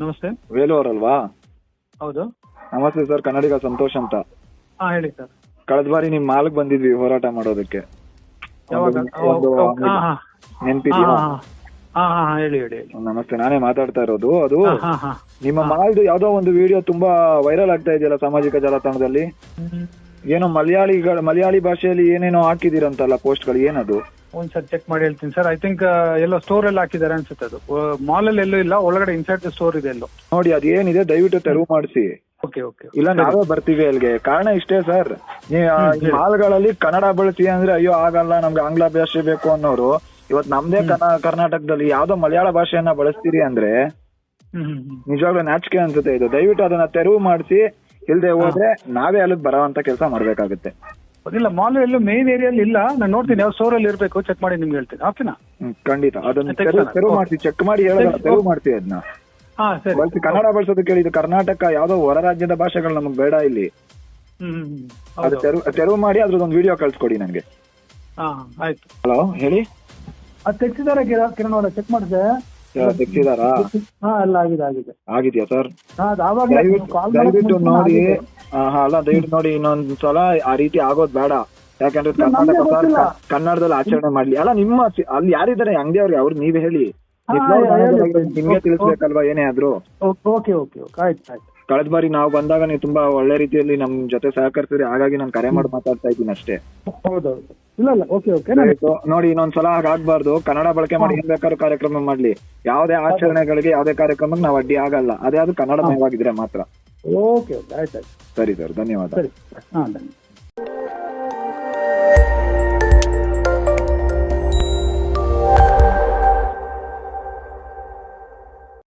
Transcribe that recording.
ನಮಸ್ತೆ. ವೇಲು ಅವರಲ್ವಾ ಹೌದು. ನಮಸ್ತೆ ಸರ್ ಕನ್ನಡಿಗ ಸಂತೋಷ್ ಅಂತ. ಹಾ ಹೇಳಿ ಸರ್. ಕಳೆದ ಬಾರಿ ನಿಮ್ ಮಾಲ್ಗ್ ಬಂದಿದ್ವಿ ಹೋರಾಟ ಮಾಡೋದಕ್ಕೆ. ಯಾವಾಗ? ಒಂದು- ಓ, ಒಂದು ಓ, ಹಾ ಹಾ. ನೆನ್ಪಿದ್ಯಾ? ಹಾ ಹಾ ಹಾ. ಹಾ ಹೇಳಿ ಹೇಳಿ ಹೇಳಿ. ನಮಸ್ತೆ ನಾನೇ ಮಾತಾಡ್ತಾ ಇರೋದು. ಅದು ಹಾ ಹಾ ಹಾ. ನಿಮ್ಮ ಮಾಲ್ದು ಯಾವ್ದೋ ಒಂದು ವಿಡಿಯೋ ತುಂಬಾ ವೈರಲ್ ಆಗ್ತಾ ಇದೆಯಲ್ಲ ಸಾಮಾಜಿಕ ಜಾಲತಾಣದಲ್ಲಿ? ಹ್ಮ್. ಏನೋ ಮಲಯಾಳಿಗಳ ಮಲಯಾಳಿ ಭಾಷೆಯಲ್ಲಿ ಏನೇನೋ ಹಾಕಿದಿರಂತಲ್ಲ ಪೋಸ್ಟ್ಗಳು ಏನದು? ಒಂದ್ಸರಿ ಚೆಕ್ ಮಾಡಿ ಹೇಳ್ತೀನಿ ಸರ್ ಐ ಥಿಂಕ್ ಎಲ್ಲೋ ಸ್ಟೋರ್ ಅಲ್ಲಿ ಹಾಕಿದ್ದಾರೆ ಅನ್ಸುತ್ತೆ ಅದು. ಮಾಲ್ ಅಲ್ಲಿ ಎಲ್ಲೂ ಇಲ್ಲ ಒಳಗಡೆ ಇನ್ಸೈಡ್ ದ ಸ್ಟೋರ್ ಇದೆ ಎಲ್ಲೋ. ನೋಡಿ ಏನಿದೆ ದಯವಿಟ್ಟು ತೆರವು ಮಾಡಿಸಿ. ಓಕೆ ಓಕೆ ಇಲ್ಲ ನಾವೇ ಬರ್ತೀವಿ ಅಲ್ಲಿಗೆ. ಕಾರಣ ಇಷ್ಟೇ ಸರ್ ಮಾಲ್ಗಳಲ್ಲಿ ಕನ್ನಡ ಬಳಸಿ ಅಂದ್ರೆ ಅಯ್ಯೋ ಆಗಲ್ಲ ನಮ್ಗೆ ಆಂಗ್ಲ ಭಾಷೆ ಬೇಕು ಅನ್ನೋರು. ಇವತ್ ನಮ್ದೇ ಕರ್ನಾ- ಕರ್ನಾಟಕದಲ್ಲಿ ಯಾವ್ದೋ ಮಲಯಾಳ ಭಾಷೆಯನ್ನ ಬಳಸ್ತೀರಿ ಅಂದ್ರೆ ನಿಜವಾಗ್ಲೂ ನಾಚಿಕೆ ಅನ್ಸುತ್ತೆ ಇದು. ದಯವಿಟ್ಟು ಅದನ್ನ ತೆರವು ಮಾಡಿಸಿ. ಇಲ್ದೆ ಹೋದ್ರೆ ನಾವೇ ಅಲ್ಲಿಗೆ ಬರೋಂತ ಕೆಲಸ ಮಾಡ್ಬೇಕಾಗುತ್ತೆ. ಇಲ್ಲ ಮಾಲ್ ಎಲ್ಲೂ ಮೇನ್ ಏರಿಯಲ್ಲಿ ಇಲ್ಲ. ನಾನು ನೋಡ್ತೀನಿ ಯಾವ ಸ್ಟೋರ್ ಅಲ್ಲಿ ಇರ್ಬೇಕು ಚೆಕ್ ಮಾಡಿ ನಿಮ್ಗೆ ಹೇಳ್ತೀನಿ. ಓಕೆನಾ ಖಂಡಿತ. ಅದನ್ನ ತೆರವು ಚೆಕ್ ಮಾಡಿ ತೆರವು ಮಾಡ್ತೀವಿ ಅದನ್ನ ಹಾ ಸರಿ. ಬಳಸಿ ಕನ್ನಡ ಬಳಸೋದಕ್ಕೆ ಕೇಳಿದ್ರು ಕರ್ನಾಟಕ ಯಾವ್ದೋ ಹೊರ ರಾಜ್ಯದ ಭಾಷೆಗಳು ನಮಗ್ ಬೇಡ ಇಲ್ಲಿ. ಅದು ತೆರವು ತೆರವು ಮಾಡಿ ಅದ್ರದ್ದೊಂದು ವಿಡಿಯೋ ಕಳ್ಸ್ಕೊಡಿ ನನಗೆ. ಹಾ ಆಯ್ತು. ಹಲೋ ಹೇಳಿ? ಅದು ತೆಗ್ಸಿದಾರ ಕಿರಣ್ ಅವರ? ಚೆಕ್ ಮಾಡಿದೆ ತೆಗ್ಸಿದಾರಾ? ಹಾ ಎಲ್ಲ ಆಗಿದೆ ಆಗಿದೆ. ಆಗಿದೆಯಾ ಸರ್ ದಯವಿಟ್ಟು ಕಾಲ್ ಮಾಡಿ ನೋಡಿ. ಅಲ್ಲ ದಯವಿಟ್ಟು ನೋಡಿ ಇನ್ನೊಂದ್ ಸಲ ಆ ರೀತಿ ಆಗೋದ್ ಬೇಡ. ಯಾಕಂದ್ರೆ ಕರ್ನಾಟಕ ಕನ್ನಡದಲ್ಲಿ ಆಚರಣೆ ಮಾಡ್ಲಿ. ಅಲ್ಲ ನಿಮ್ಮ ಅಲ್ಲಿ ಯಾರಿದ್ದಾರೆ? ಅಂಗಡಿಯವ್ರಿಗೆ ಅವ್ರು ನೀವೇ ಹೇಳಿ. ನಿಮ್ಗೆ ತಿಳಿಸ್ಬೇಕಲ್ವಾ ಏನೇ ಆದ್ರೂ? ಕಳೆದ ಬಾರಿ ನಾವು ಬಂದಾಗ ನೀವು ತುಂಬಾ ಒಳ್ಳೆ ರೀತಿಯಲ್ಲಿ ನಮ್ ಜೊತೆ ಸಹಕರಿಸಿದ್ರಿ. ಹಾಗಾಗಿ ನಾನು ಕರೆ ಮಾಡಿ ಮಾತಾಡ್ತಾ ಇದ್ದೀನಿ ಅಷ್ಟೇ. ನೋಡಿ ಇನ್ನೊಂದ್ಸಲ ಹಾಗಾಗ್ಬಾರ್ದು. ಕನ್ನಡ ಬಳಕೆ ಮಾಡಿ ಏನ್ ಬೇಕಾದ್ರೂ ಕಾರ್ಯಕ್ರಮ ಮಾಡ್ಲಿ. ಯಾವ್ದೇ ಆಚರಣೆಗಳಿಗೆ ಯಾವ್ದೇ ಕಾರ್ಯಕ್ರಮಕ್ಕೆ ನಾವು ಅಡ್ಡಿ ಆಗಲ್ಲ. ಅದೇ ಅದು ಕನ್ನಡಮಯವಾಗಿದ್ರೆ ಮಾತ್ರ. ಓಕೆ ಓಕೆ ಆಯ್ತು ಆಯ್ತು ಸರಿ ಸರ್ ಧನ್ಯವಾದ. ಸರಿ. ಹಾಂ ಧನ್ಯವಾದ.